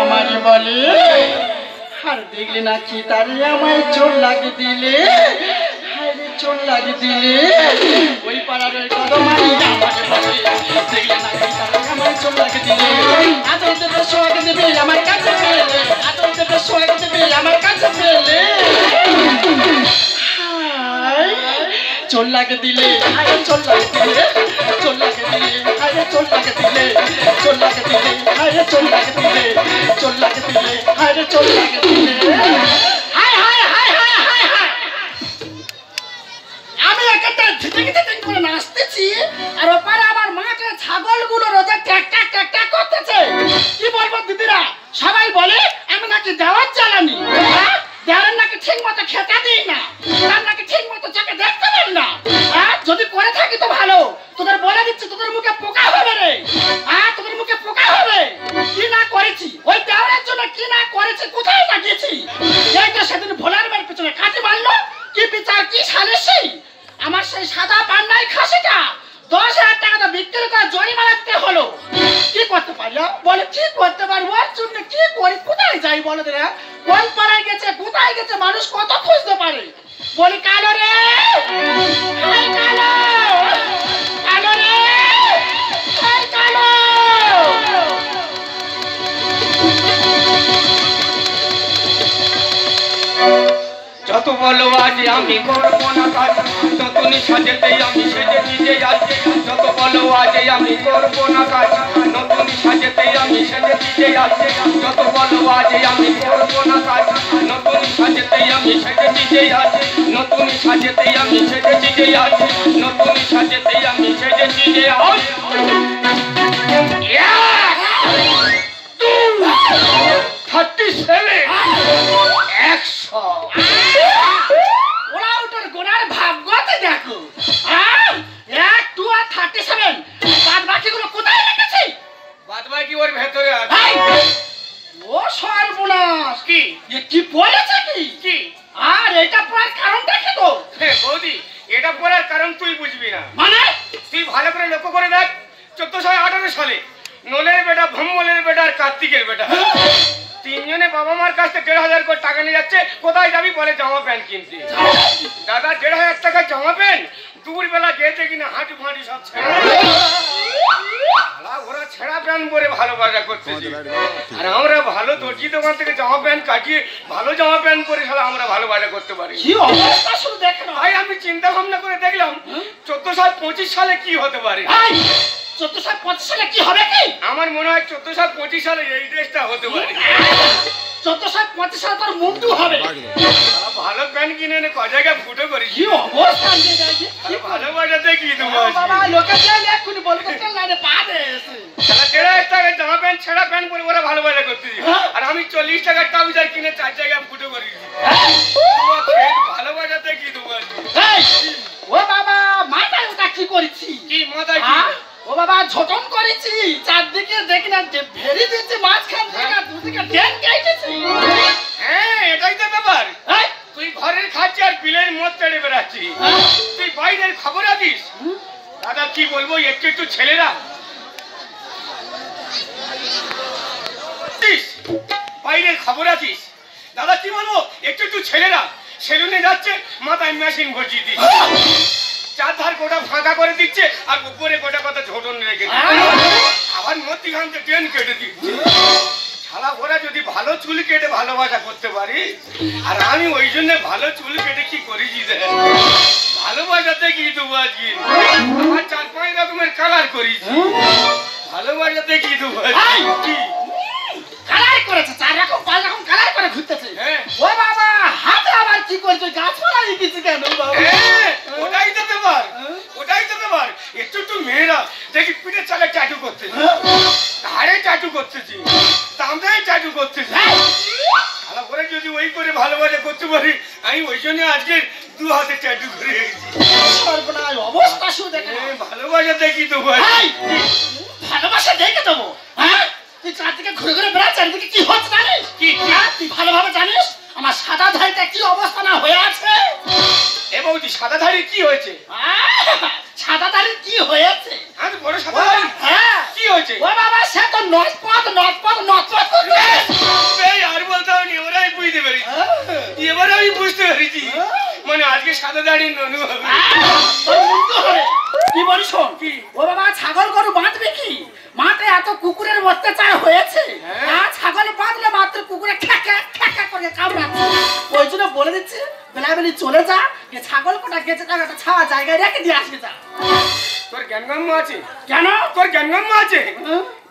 আমার বলে আর দেখলে না কি তারে আমায় চোর লাগে দিলে। চোর লাগে দিলে। ওই পাড়ার চোর লাগে দিলে। আদর দেবে সোহাগ দেবে, আমার কাছে পেলে আদর দেবে সোহাগ দেবে, আমার কাছে পেলে চোর লাগে দিলে চোর লাগে দিলে চোর লাগে দিলে দিলে দিলে দিলে আমি একটা নাচতেছি, আর ওপারে আমার মাঠে ছাগলগুলো রোজে ট্যাক ট্যাক ট্যাক ট্যাক করতেছে। কি বলব দিদিরা? সবাই বলে, আমি নাকি দেওয়ার জ্বালানি। হ্যাঁ? দেওয়ার নাকি ঠিক মতো খেতে দিই না, তার নাকি ঠিক মতো চোখে দেখতে পারি না। আর যদি করে থাকি তো ভালো, তোদের বলে দিচ্ছি, তোদের মুখে পোকা হবে রে। আর তোদের মুখে পোকা হবে। কি না করেছি? ওই দেওয়ারের জন্য কি না করেছি? কোথায় না গেছি? তো সেদিন ভোলার বাড়ির পিছনে কাটি মারলো, কি বিচার, কি সালিসি আমার সেই সাদা বলে, কি করতে পারি? ওর জন্য কি করি? কোথায় যাই বলো রে? কোন পাড়ায় গেছে, কোথায় গেছে? মানুষ কত খুঁজতে পারে? বলি, কালো রে! কালো! যত বলো আজ আমি করব না কাজ নতুনই সাজেতেই আমি সেজে নিজে যাচ্ছি যত বলো আজ আমি করব না কাজ নতুনই সাজেতেই আমি সেজে নিজে যাচ্ছি যত বলো আজ আমি করব না কাজ নতুনই সাজেতেই আমি সেজে নিজে যাচ্ছি নতুনই সাজেতেই আমি সেজে নিজে যাচ্ছি নতুনই সাজেতেই আমি সেজে নিজে থার্টি সেভেন একশো। ওরা ওটার গোনার ভাগ্যতে দেখো। হ্যাঁ? এক টু আর থার্টি সেভেন বাদ বাকিগুলো কোথায় রেখেছি? বাদ বাকি ওর ভেতরে আছে। ও সর্বনাশ! কি? এ কি পড়েছে কি? কি? আর এটা পড়ার কারণটা কি তো বৌদি এটা পড়ার কারণ তুই বুঝবি না। মানে? তুই ভালো করে লক্ষ্য করে দেখ চোদ্দশো আঠারো সালে নোলের বেটা ভম্বলের বেটা আর কার্তিকের বেটা। তিনজনে বাবা মার কাছ থেকে দেড় হাজার করে টাকা নিয়ে যাচ্ছে কোথায় যাবি বলে জামা প্যান্ট কিনতে? দাদা দেড় হাজার টাকা জামা প্যান্ট? দুপুর বেলা যেতে কিনা হাঁটু ফাঁটি সব ছেড়ে। ওরা ছেঁড়া প্যান্ট পরে ভালো বাজার করতেছি। আর আমরা ভালো দর্জি দোকান থেকে জামা প্যান্ট কাটিয়ে ভালো জামা প্যান্ট পরে আমরা ভালো বাজার করতে পারি। তাই আমি চিন্তা ভাবনা করে দেখলাম চোদ্দ সাল পঁচিশ সালে কি হতে পারে? চোদ্দ সাল পঁচিশ সালে কি হবে কি? আমার মনে হয় চোদ্দ সাল পঁচিশ সালে এই ড্রেসটা হতে পারে। চোদ্দ সাল পঁচিশ মুন্ডু হবে। ভালো প্যান্ট কিনে এনে ক জায়গায় ফুটো কি অবস্থা ভালো বাজাতে কি দেবো? বাবা লোকে চাইলে এক্ষুনি বলবে চল লাইনে পা দে এসে। শালা দেড় হাজার টাকার জামা প্যান্ট ছেঁড়া প্যান্ট পরে ওরা ভালো বাজার করতেছি আর আমি চল্লিশ টাকার ট্রাউজার কিনে চার জায়গায় ফুটো করেছি তোমার ভালো বাজাতে কি দেবো ও বাবা মাথায় ওটা কি করেছি? কি মাথায় কি? হ্যাঁ? ও বাবা ঝটন করেছি। চারদিকে দেখি না যে ভেরি দিচ্ছি মাঝখান থেকে দুদিকে ড্যান কেটেছি। হ্যাঁ এটাই তো ব্যাপার। এই, তুই ঘরের খাচ্ছি আর বিলের মদ তেড়ে বেড়াচ্ছি হ্যাঁ? তুই বাইরের খবর আছিস দাদা কি বলব একটু একটু ছেলেরা। বাইরের খবর আছিস দাদা কি বলব একটু একটু ছেলেরা। সেলুনে যাচ্ছে মাথায় মেশিন ভর্তি দিচ্ছে। চার ধার গোটা ফাঁকা করে দিচ্ছে আর উপরে গোটা কথা ঝোটন রেখে আবার মধ্যিখান থেকে ট্রেন কেটে দিচ্ছে। শালা ওরা যদি ভালো চুল কেটে ভালোবাসা করতে পারি আর আমি ওই জন্য ভালো চুল কেটে কি করেছি ভালোবাসাতে কি দেবো আজকে আমার চার পাঁচ রকমের কালার করেছি ভালোবাসাতে কি দেবো কি? জন্য আজকে দু হাতে চাটু করে সর্বনাশ অবস্থা শুধু দেখে না। ভালোবাসা দেখি তো ভাই ভালোবাসা দেখে দেবো। হ্যাঁ? তুই চারদিকে ঘুরে ঘুরে বেড়া চারিদিকে কি হচ্ছে জানিস? কি, কি? হ্যাঁ, তুই ভালোভাবে জানিস? আমার সাদা ধারিটা কি অবস্থা না হয়ে আছে? এ বৌদি সাদা ধারি কি হয়েছে? সাদা ধারির কি হয়েছে? আমি বড় সাদা হ্যাঁ। কি হয়েছে? ও বাবা সে তো নটপট নটপট নটপট করতে এই আর বলতে হবে আমি বুঝতে পেরেছি। এবারে আমি বুঝতে পেরেছি। মানে আজকে সাদা দাঁড়িয়ে ননু কি বলিস? কি? ও বাবা ছাগল গরু বাঁধবে কি? মাঠে এত কুকুরের অত্যাচার হয়েছে? হ্যাঁ। আর ছাগল বাঁধলে মাত্র কুকুরে খ্যাকা খ্যাকা করে কামড়াচ্ছে। ওই জন্য বলে দিচ্ছে বেলাবেলি চলে যা যে ছাগল কোটা গেছে তার একটা ছাওয়া জায়গায় রেখে দিয়ে আসবে যা। তোর জ্ঞানগম্য আছে? কেন? তোর জ্ঞানগম্য আছে?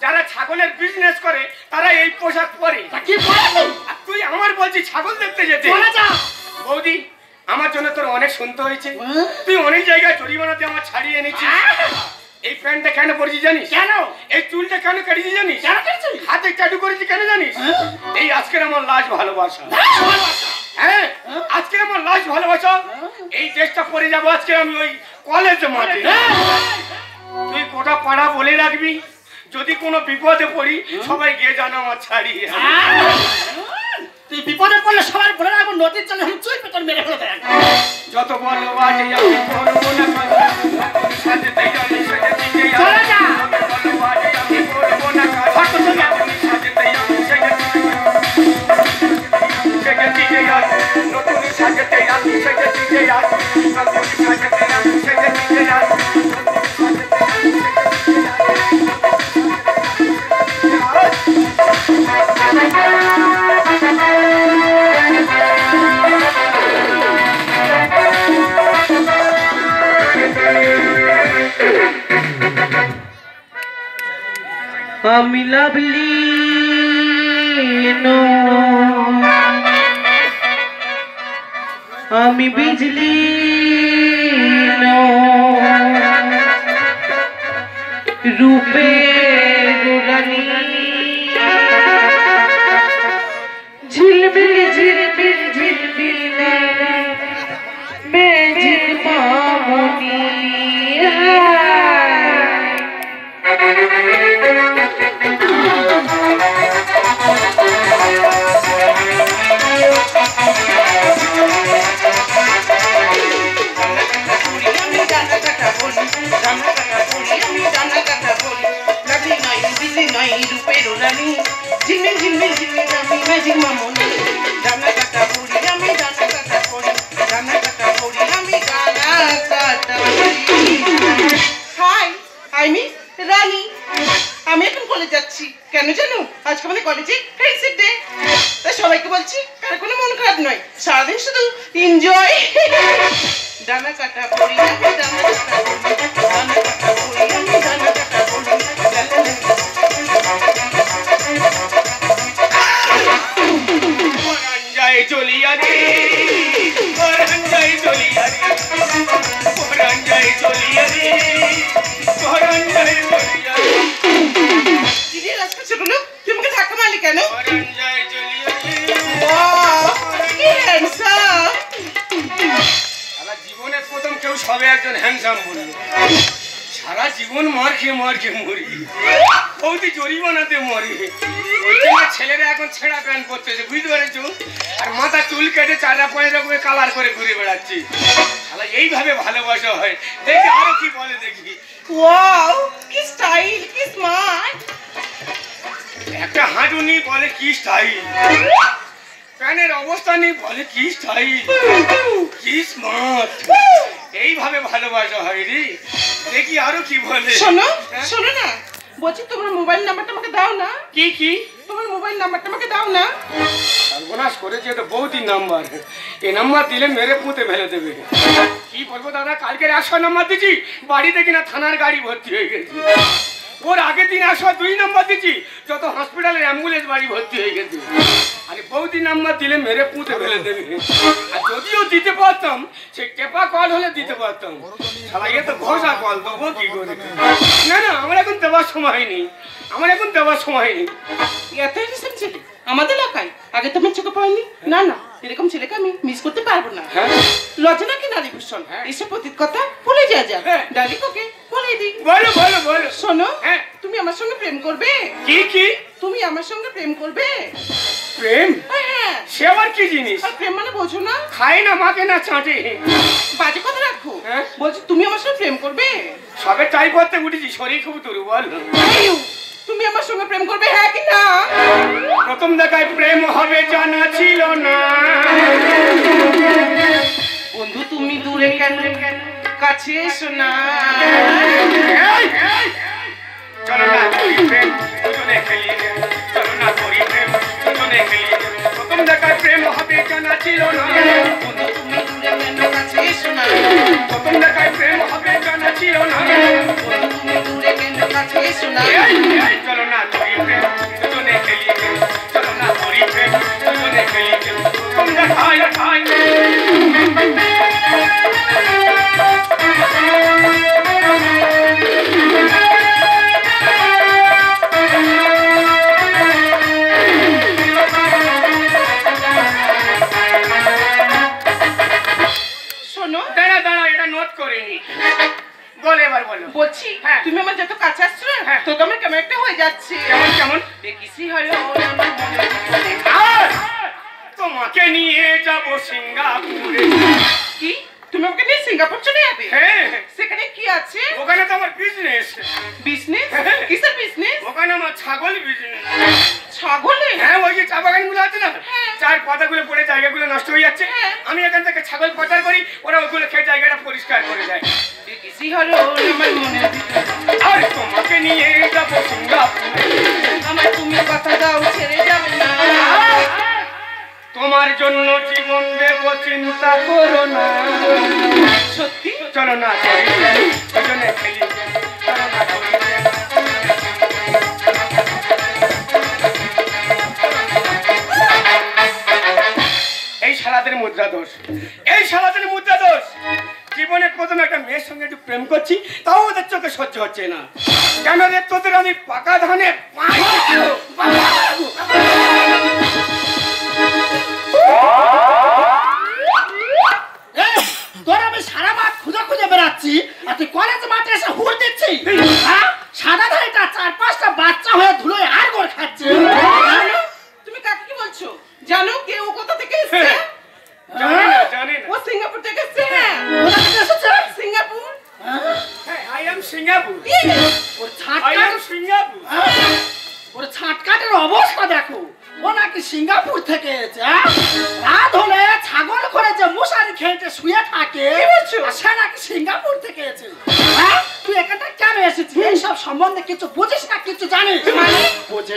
যারা ছাগলের বিজনেস করে তারা এই পোশাক পরে। তুই আমার বলছি ছাগল দেখতে যেতে? বৌদি আমার জন্য তোর অনেক শুনতে হয়েছে। তুই অনেক জায়গায় জরিমানাতে আমার ছাড়িয়ে এনেছিস। এই প্যান্টটা কেন পরেছি জানিস? কেন? এই চুলটা কেন কেটেছি জানিস? হাতে চাটু করেছি কেন জানিস? হ্যাঁ? এই আজকের আমার লাশ ভালোবাসা। হ্যাঁ হ্যাঁ? আজকে আমার লাশ ভালোবাসা। হ্যাঁ? এই ড্রেসটা পরে যাব আজকে আমি ওই কলেজে মাঠে। হ্যাঁ। তুই গোটা পাড়া বলে রাখবি। যদি কোনো বিপদে পড়ি সবাই গিয়ে জানা আমার ছাড়িয়ে তুই বিপদে পড়লে সবাই বলে রাখব নদীর জন্য আমি চুই পেতর মেরে ফেলে দেয় যত বলো বাজে আমি করব না কাজ সাজতে আমি সাজতে যাই চলে যা। যত বলো বাজে আমি করব না। আমি আমি নতুন আমি আমি লাভলি আমি বিজলি রূপে রানী ঝিলমিল ঝিলমিল ঝিলমিল। ডানা কাটা বলি আমি ডানা কাটা বলি লাগলি নাই দিল্লি নাই রূপের আমি ম্যাজিক মামনি ডানা কাটা বলি আমি ডানা কাটা বলি বলি আমি এখন কলেজ যাচ্ছি। কেন জানো? আজকে আমাদের কলেজে ফ্রেন্ডশিপ ডে সবাইকে বলছি, কার কোনো মন খারাপ নয়। সারাদিন শুধু এনজয় ডানা কাটা পড়ি কেন পরাঞ্জয় চলিয়া রে Wow, কি handsome! সারা জীবনে প্রথম কেউ সবে একজন হ্যান্ডসাম বলল সারা জীবন মার খেয়ে মার। খেয়ে মরি বৌদি জরিমানাতে মরি। ওই জন্য ছেলেরা এখন ছেঁড়া প্যান্ট পরতেছে বুঝতে পেরেছ? আর মাথা চুল কেটে চারা পাঁচ রকমের কালার করে ঘুরে বেড়াচ্ছি। শালা এইভাবে ভালোবাসা হয়। দেখি আরও কি বলে দেখি। Wow, কি স্টাইল কি স্মার্ট একটা হাঁটুনি বলে কি স্টাইল প্যানের অবস্থা নেই বলে কি স্টাইল কি স্মার্ট এইভাবে ভালোবাসা হয়নি। দেখি আরও কি বলে। শোনো হ্যাঁ? শোনো না। বলছি তোমার মোবাইল নাম্বারটা আমাকে দাও না। কি কি? তোমার মোবাইল নাম্বারটা আমাকে দাও না। সর্বনাশ করেছি এটা বহুতই নাম্বার। এই নাম্বার দিলে মেরে পুঁতে ফেলে দেবে। কি বলব দাদা কালকের একশো নাম্বার দিচ্ছি বাড়িতে কিনা থানার গাড়ি ভর্তি হয়ে গেছে। ওর আগের দিন একশো দুই নাম্বার দিচ্ছি। যত হসপিটালে অ্যাম্বুলেন্স বাড়ি ভর্তি হয়ে গেছে। আরে বহুদিন নাম্বার দিলে মেরে পুঁতে ফেলে দেবে। আর যদিও দিতে পারতাম সে টেপা কল হলে দিতে পারতাম। এ তো ঘষা কল দেবো কি করে? না না আমার এখন দেওয়ার সময় নেই। আমার এখন দেওয়ার সময় নেই। এত ছেলে? আমাদের এলাকায়? আগে তো আমি চোখে পাইনি না না এরকম ছেলেকে আমি মিস করতে পারব না। হ্যাঁ। লজ্জা নাকি নারী ভূষণ? হ্যাঁ। এসব প্রতীক কথা ভুলে যা যা হ্যাঁ। ডালি ওকে বলে দিই বলো বলো বলো। শোনো হ্যাঁ। তুমি আমার সঙ্গে প্রেম করবে? কি কি? তুমি আমার সঙ্গে প্রেম করবে? প্রেম? হ্যাঁ সে আবার কি জিনিস? আর প্রেম মানে বোঝো না। খায় না মাকে না চাটে। বাজে কথা রাখো। হ্যাঁ? বলছি তুমি আমার সঙ্গে প্রেম করবে? সবে ট্রাই করতে উঠেছি শরীর খুব দুর্বল। তুমি আমার সঙ্গে প্রেম করবে হ্যাঁ কি না? প্রথম দেখায় প্রেম হবে জানা ছিল না। বন্ধু তুমি দূরে কেন কেন? কাছে এসো না এই, এই, চলো না করি প্রেম দুজনে খেলি চলো না করি প্রেম দুজনে খেলি প্রথম দেখায় প্রেম হবে জানা ছিল না। বন্ধু তুমি দূরে কেন কাছে এসো না প্রথম দেখায় প্রেম হবে জানা ছিল না। বন্ধু তুমি দূরে কেন কাছে এসো না এই, এই, চলো না করি প্রেম দুজনে খেলি চলো না করি প্রেম দুজনে খেলি প্রথম দেখায় দেখায় শোনো আমার ছাগল বিজনেস ছাগলে হ্যাঁ ওই যে চা বাগানগুলো আছে না? হ্যাঁ। চার পাতাগুলো পড়ে জায়গাগুলো নষ্ট হয়ে যাচ্ছে। হ্যাঁ। আমি এখান থেকে ছাগল পাচার করি ওরা ওগুলো খেয়ে জায়গাটা পরিষ্কার করে হলো আমার আর তোমাকে নিয়ে যাব সিঙ্গাপুরে। আমার তুমি কথা দাও ছেড়ে যাবে না। তোমার জন্য জীবন দেব চিন্তা করো না। সত্যি? চলো না করি প্রেম, খেলি। চলো না মুদ্রা দোষ এই সালাদের মুদ্রা দোষ জীবনে প্রথম একটা মেয়ের সঙ্গে একটু প্রেম করছি তাও ওদের চোখে সহ্য হচ্ছে না। কেন রে তোদের আমি পাকা ধানে তোর আমি সারা মাঠ খুঁজে খুঁজে বেড়াচ্ছি আর তুই কলেজ মাঠে এসে হুড় দিচ্ছি হ্যাঁ? সাদা ধারিটা চার পাঁচটা বাচ্চা হয়ে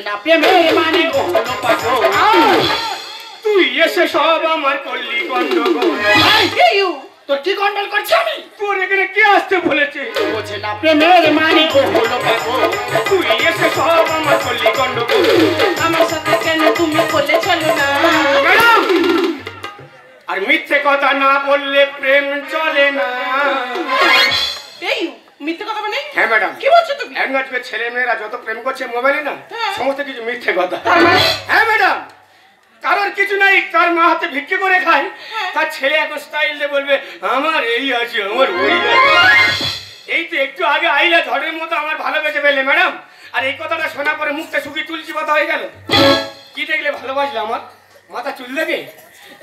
না প্রেমে মানে পাগল তুই এসে সব আমার করলি গন্ডগোল। তোর কি গন্ডল করছি আমি? তোর এখানে কে আসতে বলেছে? বোঝে না প্রেমের মানে পাগল তুই এসে সব আমার করলি গন্ডগোল। আমার সাথে কেন তুমি করলে চলো না? ম্যাডাম! আর মিথ্যে কথা না বললে প্রেম চলে না। এই মিথ্যে কথা মানে হ্যাঁ ম্যাডাম। কি বলছো তুমি? এখনকার ছেলে মেয়েরা যত প্রেম করছে মোবাইলে না হ্যাঁ। সমস্ত কিছু মিথ্যে কথা। মানে? হ্যাঁ ম্যাডাম। কারোর কিছু নাই তার মা হাতে ভিক্ষে করে খায়। হ্যাঁ। তার ছেলে এখন স্টাইল দিয়ে বলবে আমার এই আছে আমার ওই এই তো একটু আগে আইলা ঝড়ের মতো আমার ভালোবেসে ফেললে ম্যাডাম। আর এই কথাটা শোনা পরে মুখটা শুকিয়ে তুলসী কথা হয়ে গেল। কি দেখলে ভালোবাসলে আমার? মাথা চুল দেখে?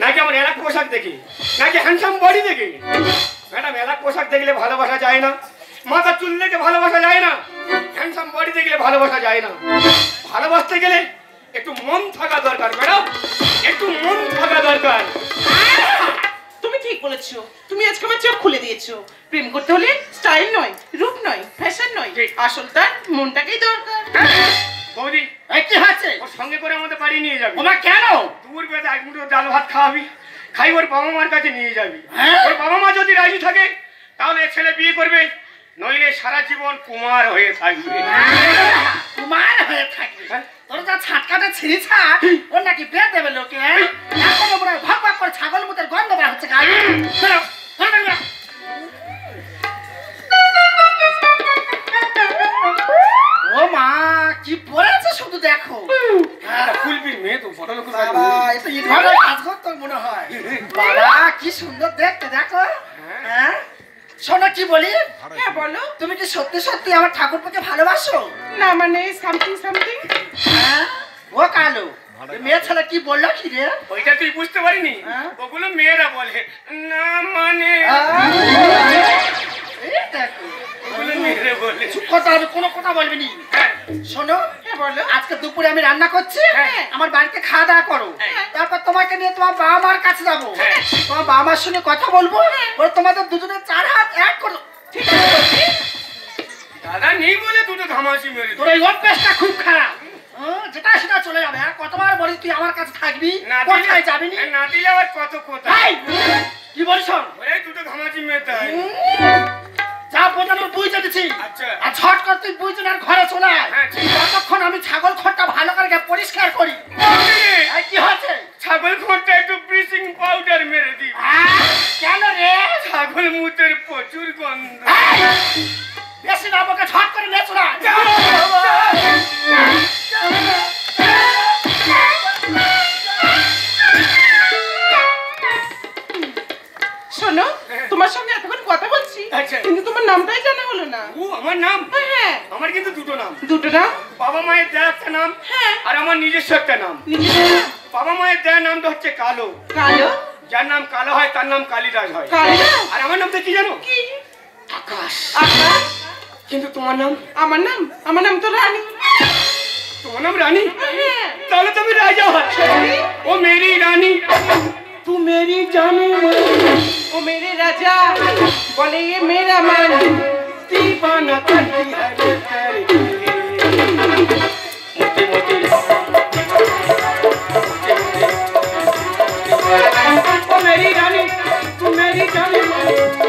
নাকি আমার এলাক পোশাক দেখে? নাকি হ্যান্ডসাম বডি দেখে? ম্যাডাম এলাক পোশাক দেখলে ভালোবাসা যায় না। মাথা চুল দেখে ভালোবাসা যায় না। হ্যান্ডসাম বডি দেখলে ভালোবাসা যায় না। ভালোবাসতে গেলে একটু মন থাকা দরকার ম্যাডাম। একটু মন থাকা দরকার। তুমি ঠিক বলেছ। তুমি আজকে আমার চোখ খুলে দিয়েছ। প্রেম করতে হলে স্টাইল নয় রূপ নয় ফ্যাশন নয়। আসল তার মনটাকেই দরকার। হ্যাঁ, বৌদি এই কি হচ্ছে ওর সঙ্গে করে আমাদের বাড়ি নিয়ে যাবি। ওমা কেন? দুপুর বেলা এক মুঠো ডাল ভাত খাওয়াবি খাই ওর বাবা মার কাছে নিয়ে যাবি। হ্যাঁ? ওর বাবা মা যদি রাজি থাকে তাহলে ছেলে বিয়ে করবে। নইলে সারা জীবন কুমার হয়ে থাকবে। কুমার হয়ে থাকবে? তোর যা ছাটকাটা ছিঁড়ি ছাট ওর নাকি বেদ দেবে লোকে হ্যাঁ? এখন হয় ভাগ ভাগ করে ছাগল মুতের গন্ধ বার হচ্ছে বেরো, বেরো, বেরো, বেরো। ও মা কি পড়েছে শুধু দেখো। হ্যাঁ, কুলবির মেয়ে তো বড় লোক বাবা এটা ইটভাটার কাজ করতো মনে হয়। বাবা কি সুন্দর দেখতে দেখো। হ্যাঁ? শোনো কি বলি? হ্যাঁ বলো। তুমি কি সত্যি সত্যি আমার ঠাকুরপাকে ভালোবাসো? না মানে সামথিং সামথিং হ্যাঁ? ও কালো মেয়ে ছেলে কি বলল কি রে? ওইটা তুই বুঝতে পারিনি? হ্যাঁ? ওগুলো মেয়েরা বলে না মানে। কোনো কথা বলবি নি। হ্যাঁ, শোনো হ্যাঁ, বলো। আজকে দুপুরে আমি রান্না করছি। আমার বাড়িতে খাওয়া দাওয়া করো। তারপর তোমাকে নিয়ে তোমার বাবা মার কাছে যাব। তোমার বাবা মার সঙ্গে কথা বলব বলে তোমাদের দুজনের চার হাত এক করো? দাদা নেই বলে দুটো ঘামাচি মেরে তোর এই অভ্যাসটা খুব খারাপ। যেটা সেটা চলে যাবে। কতবার বলি তুই আমার কাছে থাকবি? না কোথায় যাবি না দিলে আবার কত কোথায়? কি বলিস? দুটো ধামাচি মেরে যা আচ্ছা। আর করে তুই আর ঘরে চলে আয়। আর আমার নিজস্ব একটা নাম নিজের নাম? বাবা মায়ের দেয়া নামটা হচ্ছে কালো কালো যার নাম কালো হয় তার নাম কালিদাস হয় কালো আর আমার নামটা কি জানো কি আকাশ আকাশ কিন্তু তোমার নাম আমার নাম আমার নাম তো রানী তোমার নাম রানী হ্যাঁ তাহলে তুমি রাজা হয় সত্যি? ও মেরি রানী তু মেরি জানো ও মেরে রাজা বলে ये मेरा मन दीवाना करती है Cadê, mãe?